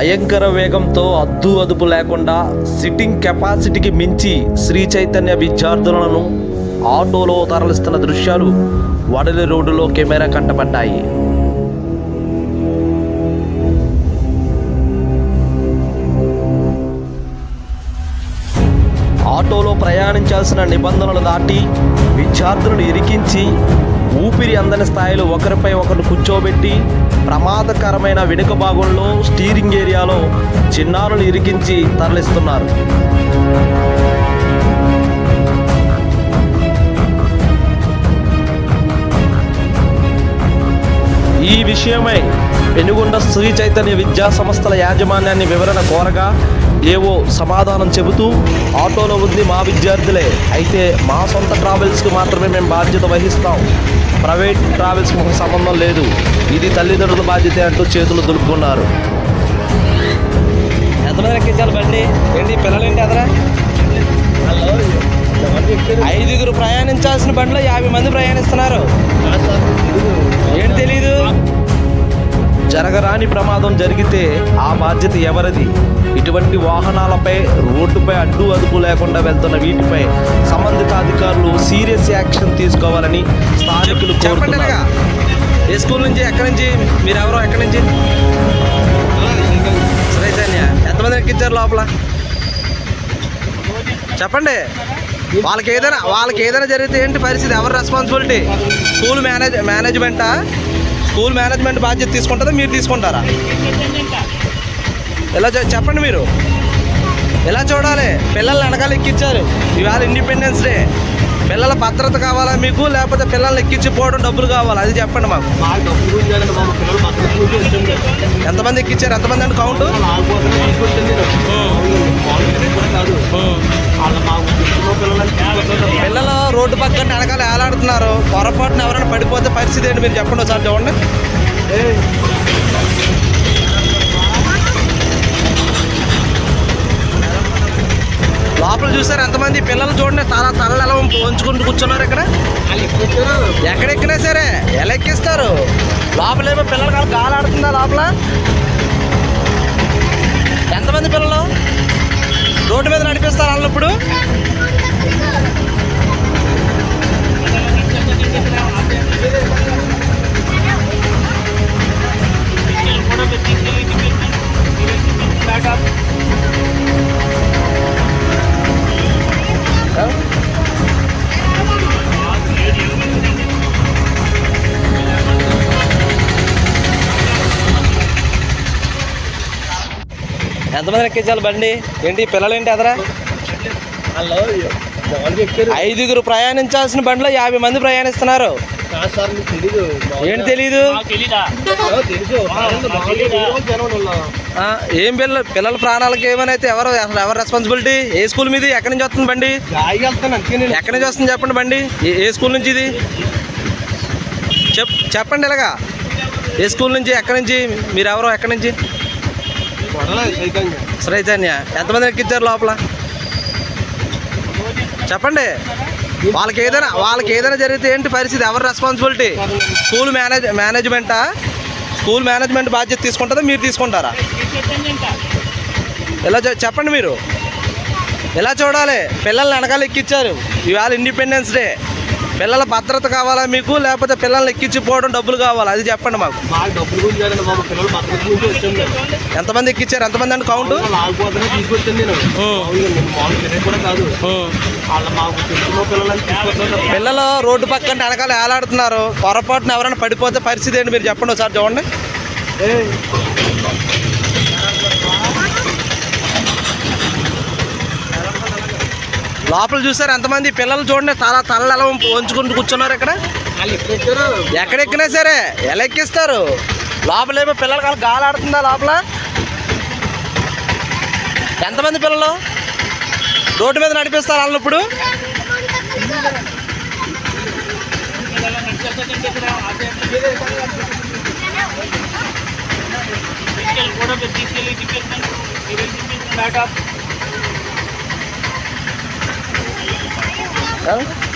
భయంకర వేగంతో అద్దు అదుపు లేకుండా సిట్టింగ్ కెపాసిటీకి మించి శ్రీ చైతన్య విద్యార్థులను ఆటోలో తరలిస్తున్న దృశ్యాలు వడలి రోడ్డులో కెమెరా కంటపడ్డాయి. ఆటోలో ప్రయాణించాల్సిన నిబంధనలు దాటి విద్యార్థులను ఇరికించి ఊపిరి అందని స్థాయిలో ఒకరిపై ఒకరు కూర్చోబెట్టి ప్రమాదకరమైన వెనుక భాగంలో స్టీరింగ్ ఏరియాలో చిన్నారులు ఇరికించి తరలిస్తున్నారు. ఈ విషయమై పెనుగొండ శ్రీ చైతన్య విద్యా సంస్థల యాజమాన్యాన్ని వివరణ కోరగా ఏవో సమాధానం చెబుతూ ఆటోలో ఉంది మా విద్యార్థులే. అయితే మా సొంత ట్రావెల్స్కి మాత్రమే మేము బాధ్యత వహిస్తాం. ప్రైవేట్ ట్రావెల్స్కి సంబంధం లేదు. ఇది తల్లిదండ్రుల బాధ్యత అంటూ చేతులు దులుపుకున్నారు. ఎంతమంది ఎక్కించాలి బండి? ఏంటి పిల్లలేంటి అదరా ఐదుగురు ప్రయాణించాల్సిన బండిలో యాభై మంది ప్రయాణిస్తున్నారు. ఏంటి తెలీదు? జరగరాని ప్రమాదం జరిగితే ఆ బాధ్యత ఎవరిది? ఇటువంటి వాహనాలపై రోడ్డుపై అడ్డు అదుపు లేకుండా వెళ్తున్న వీటిపై సంబంధిత అధికారులు సీరియస్ యాక్షన్ తీసుకోవాలని స్థానికులు కోరుతున్నారు. ఏ స్కూల్ నుంచి ఎక్కడి నుంచి మీరు ఎవరో ఎక్కడి నుంచి? శ్రైతన్య ఎంతమంది ఎక్కించారు లోపల? చెప్పండి. వాళ్ళకి ఏదైనా వాళ్ళకి ఏదైనా జరిగితే ఏంటి పరిస్థితి? ఎవరు రెస్పాన్సిబిలిటీ స్కూల్ మేనేజ్ మేనేజ్మెంటా? స్కూల్ మేనేజ్మెంట్ బాధ్యత తీసుకుంటారా మీరు తీసుకుంటారా? ఎలా చెప్పండి మీరు. ఎలా చూడాలి? పిల్లల్ని వెనకాల ఎక్కించారు. ఇవాళ ఇండిపెండెన్స్ డే పిల్లల భద్రత కావాలా మీకు? లేకపోతే పిల్లల్ని ఎక్కించి పోవడం డబ్బులు కావాలా? అది చెప్పండి మాకు. ఎంతమంది ఎక్కించారు? ఎంతమంది అండి కౌంట్ రోడ్డు పక్కన వెనకాల ఏలాడుతున్నారు పొరపాటున ఎవరైనా పడిపోతే పరిస్థితి ఏంటి మీరు చెప్పండి ఒకసారి చూడండి. లోపల చూసారు ఎంతమంది పిల్లలు చూడండి తల తలలు ఎలా వంచుకుంటూ కూర్చున్నారు ఇక్కడ. ఎక్కడెక్కినా ఎక్కడ ఎక్కినా సరే ఎలా ఎక్కిస్తారు లోపలేమో పిల్లలు కాదు గాలి ఆడుతుందా లోపల. ఎంతమంది పిల్లలు? రోడ్డు మీద నడిపిస్తారు వాళ్ళు ఇప్పుడు. ఎంతమంది ఎక్కించాలి బండి? ఏంటి పిల్లలు ఏంటి అదరా? ఐదుగురు ప్రయాణించాల్సిన బండిలో యాభై మంది ప్రయాణిస్తున్నారు. తెలీదు ఏంటి తెలీదు? ఏం పిల్లలు పిల్లల ప్రాణాలకి ఏమైనా అయితే ఎవరు అసలు ఎవరు రెస్పాన్సిబిలిటీ ఏ స్కూల్ మీది? ఎక్కడి నుంచి వస్తుంది బండి? నేను ఎక్కడి నుంచి వస్తుంది చెప్పండి బండి? ఏ- ఏ స్కూల్ నుంచి ఇది? చెప్ చెప్పండి ఇలాగా. ఏ స్కూల్ నుంచి ఎక్కడి నుంచి? మీరు ఎవరో ఎక్కడి నుంచి? చైతన్య ఎంతమంది ఎక్కించారు లోపల? చెప్పండి. వాళ్ళకి ఏదైనా వాళ్ళకి ఏదైనా జరిగితే ఏంటి పరిస్థితి? ఎవరి రెస్పాన్సిబిలిటీ స్కూల్ మేనేజ్ మేనేజ్మెంటా స్కూల్ మేనేజ్మెంట్ బాధ్యత తీసుకుంటుందా? మీరు తీసుకుంటారా? ఎలా చెప్పండి మీరు. ఎలా చూడాలి? పిల్లల్ని వెనకాల ఎక్కించారు ఇవాళ ఇండిపెండెన్స్ డే పిల్లల భద్రత కావాలా మీకు? లేకపోతే పిల్లల్ని ఎక్కించి పోవడం డబ్బులు కావాలా? అది చెప్పండి మాకు. ఎంతమంది ఎక్కించారు ఎంతమంది అండి కౌంట్? పిల్లలు రోడ్డు పక్కన వెనకాల ఏలాడుతున్నారు. పొరపాటున ఎవరైనా పడిపోతే పరిస్థితి ఏంటి మీరు చెప్పండి ఒకసారి చూడండి. లోపల చూసారు ఎంతమంది పిల్లలు చూడండి తల తలలు ఎలా వంచుకుంటూ కూర్చున్నారు ఇక్కడ. వాళ్ళు ఎక్కడ ఎక్కినా సరే ఎలా ఎక్కిస్తారు? లోపలేమో పిల్లలు కాదు గాలి ఆడుతుందా లోపల? ఎంతమంది పిల్లలు? రోడ్డు మీద నడిపిస్తారు వాళ్ళు ఇప్పుడు? తీసుకెళ్ళి. Tá?